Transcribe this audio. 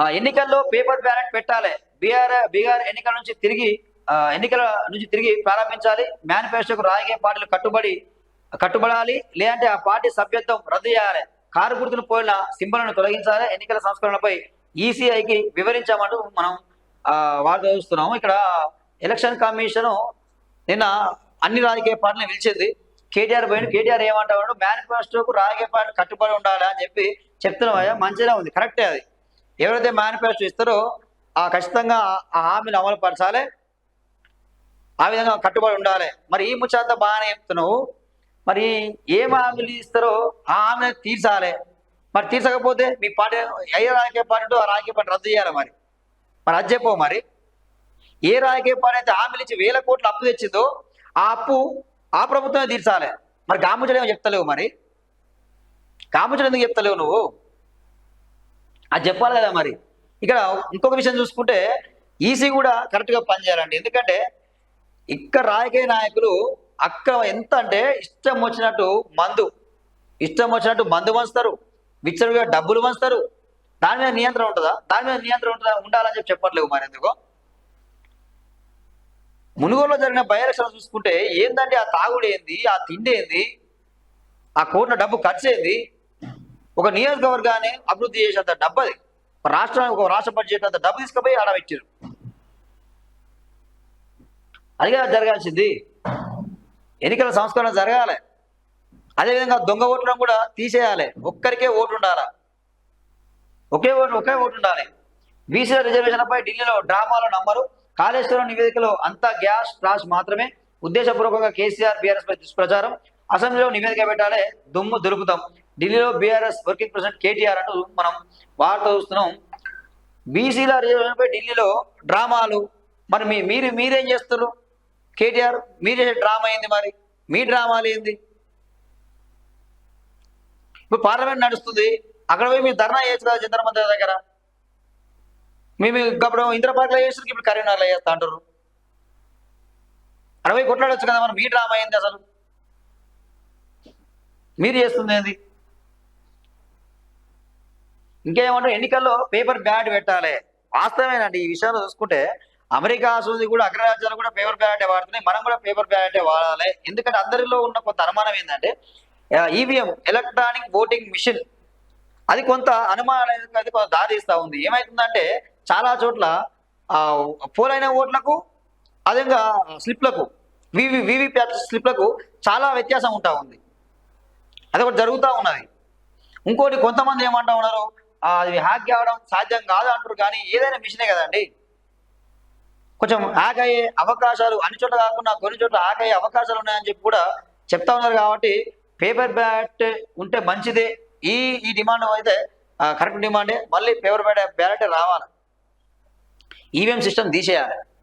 ఆ, ఎన్నికల్లో paper ballot పెట్టాలి. బీఆర్ బీఆర్ ఎన్నికల నుంచి తిరిగి ఎన్నికల నుంచి తిరిగి ప్రారంభించాలి. మేనిఫెస్టోకు రాజకీయ పార్టీలు కట్టుబడి కట్టుబడాలి. లేదంటే ఆ పార్టీ సభ్యత్వం రద్దు చేయాలి. కారు గుర్తును పోయిన సింబల్ను తొలగించాలి. ఎన్నికల సంస్కరణలపై ఈసీఐకి వివరించామంటూ మనం ఆ, వార్త చూస్తున్నాము ఇక్కడ ఎలక్షన్ కమిషన్ నిన్న అన్ని రాజకీయ పార్టీలను పిలిచింది. కేటీఆర్ పోయిన కేటీఆర్ ఏమంటాడు? మేనిఫెస్టోకు రాజకీయ పార్టీ కట్టుబడి ఉండాలి అని చెప్పి చెప్తున్నాం. మంచిగా ఉంది. కరెక్టే అది. ఎవరైతే మేనిఫెస్టో ఇస్తారో ఆ ఖచ్చితంగా ఆ- హామీని అమలు పరచాలి. ఆ విధంగా కట్టుబడి ఉండాలి. మరి ఈ ముచ్చంతా బాగానే చెప్తున్నావు. మరి ఏం హామీలు ఇస్తారో ఆ హామీని తీర్చాలి. మరి తీర్చకపోతే మీ పార్టీ ఏ రాజకీయ పార్టీ ఆ రాజకీయ పార్టీ రద్దు చేయాలి మరి. మరి అది చెప్పవు మరి. ఏ రాజకీయ పార్టీ అయితే హామీలు ఇచ్చి వేల కోట్లు అప్పు తెచ్చిందో ఆ అప్పు ఆ ప్రభుత్వమే తీర్చాలి. మరి గాముచడం ఏమో చెప్తలేవు మరి? గాముచడం ఎందుకు చెప్తలేవు నువ్వు? అది చెప్పాలి కదా మరి. ఇక్కడ ఇంకొక విషయం చూసుకుంటే ఈసీ కూడా కరెక్ట్గా పనిచేయాలండి. ఎందుకంటే ఇక్కడ రాజకీయ నాయకులు అక్కడ ఎంత అంటే ఇష్టం వచ్చినట్టు మందు ఇష్టం వచ్చినట్టు మందు పంచుతారు విచ్చరుగా డబ్బులు పంచుతారు. దాని మీద నియంత్రణ ఉంటుందా? దాని మీద నియంత్రణ ఉంటుందా? ఉండాలని చెప్పి చెప్పట్లేవు మరి ఎందుకో? మునుగోలులో జరిగిన బై ఎలక్షన్ చూసుకుంటే ఏందంటే ఆ తాగుడు ఏంది ఆ తిండి ఏంది ఆ కోట్ల డబ్బు ఖర్చు ఏంది ఒక నియోజకవర్గాన్ని అభివృద్ధి చేసేంత డబ్బు అది ఒక రాష్ట్రానికి ఒక రాష్ట్ర బడ్జెట్ అంత డబ్బు తీసుకుపోయి ఆడ పెట్టారు. అదిగా జరగాల్సింది. ఎన్నికల సంస్కరణ జరగాలి. అదేవిధంగా దొంగ ఓట్లను కూడా తీసేయాలి. ఒక్కరికే ఓటు ఉండాలి? ఒకే ఓటు ఒకే ఓటు ఉండాలి. బీసీల రిజర్వేషన్లపై ఢిల్లీలో డ్రామాలో నంబరు కాళేశ్వరం నివేదికలో అంతా గ్యాస్ ట్రాష్ మాత్రమే. ఉద్దేశపూర్వకంగా కేసీఆర్ బీఆర్ఎస్ పై దుష్ప్రచారం. అసెంబ్లీలో నివేదిక పెట్టాలే దుమ్ము దొరుకుతాం ఢిల్లీలో బీఆర్ఎస్ వర్కింగ్ ప్రెసిడెంట్ కేటీఆర్ అంటూ మనం వార్త చూస్తున్నాం. బీసీల రిజర్వేషన్పై ఢిల్లీలో డ్రామాలు. మరి మీ మీరు మీరేం చేస్తారు? కేటీఆర్ మీరే డ్రామా ఏంది మరి? మీ డ్రామాలు ఏంది? ఇప్పుడు పార్లమెంట్ నడుస్తుంది. అక్కడ పోయి మీరు ధర్నా చేయొచ్చు కదా జంతర్ మంత్రి దగ్గర మేము ఇప్పుడు ఇంద్రపార్క్లో చేస్తారు ఇప్పుడు కరీంనగర్లో చేస్తా అంటారు అక్కడ పోయి కొట్లాడొచ్చు కదా మరి మీ డ్రామా ఏంది అసలు? మీరు చేస్తుంది ఏంది? ఇంకేమంటారు? ఎన్నికల్లో పేపర్ బ్యాడ్ పెట్టాలి. వాస్తవేనండి ఈ విషయాలు చూసుకుంటే అమెరికా సూది కూడా అగ్రరాజ్యాలు కూడా పేపర్ బ్యాలెటే వాడుతున్నాయి. మనం కూడా పేపర్ బ్యాలెటే వాడాలి. ఎందుకంటే అందరిలో ఉన్న కొంత అనుమానం ఏంటంటే ఈవీఎం ఎలక్ట్రానిక్ ఓటింగ్ మిషన్ అది కొంత అనుమానం అది కొంత దారిస్తూ ఉంది. ఏమవుతుందంటే చాలా చోట్ల పోలైన ఓట్లకు అదేవిధంగా స్లిప్లకు వివి వివిప్యాట్ స్లిప్లకు చాలా వ్యత్యాసం ఉంటా ఉంది. అది ఒకటి జరుగుతూ ఉన్నది. ఇంకోటి కొంతమంది ఏమంటా ఉన్నారు? అది హ్యాక్ కావడం సాధ్యం కాదు అంటారు కానీ ఏదైనా మిషనే కదండి. కొంచెం హ్యాక్ అయ్యే అవకాశాలు అన్ని చోట్ల కాకుండా కొన్ని చోట్ల హ్యాక్ అయ్యే అవకాశాలు ఉన్నాయని చెప్పి కూడా చెప్తా ఉన్నారు కాబట్టి పేపర్ బ్యాట్ ఉంటే మంచిదే. ఈ ఈ డిమాండ్ అయితే కరెక్ట్ డిమాండే మళ్ళీ పేపర్ బ్యాట్ బ్యాలెట్ రావాలి. ఈవీఎం సిస్టమ్ తీసేయాలి.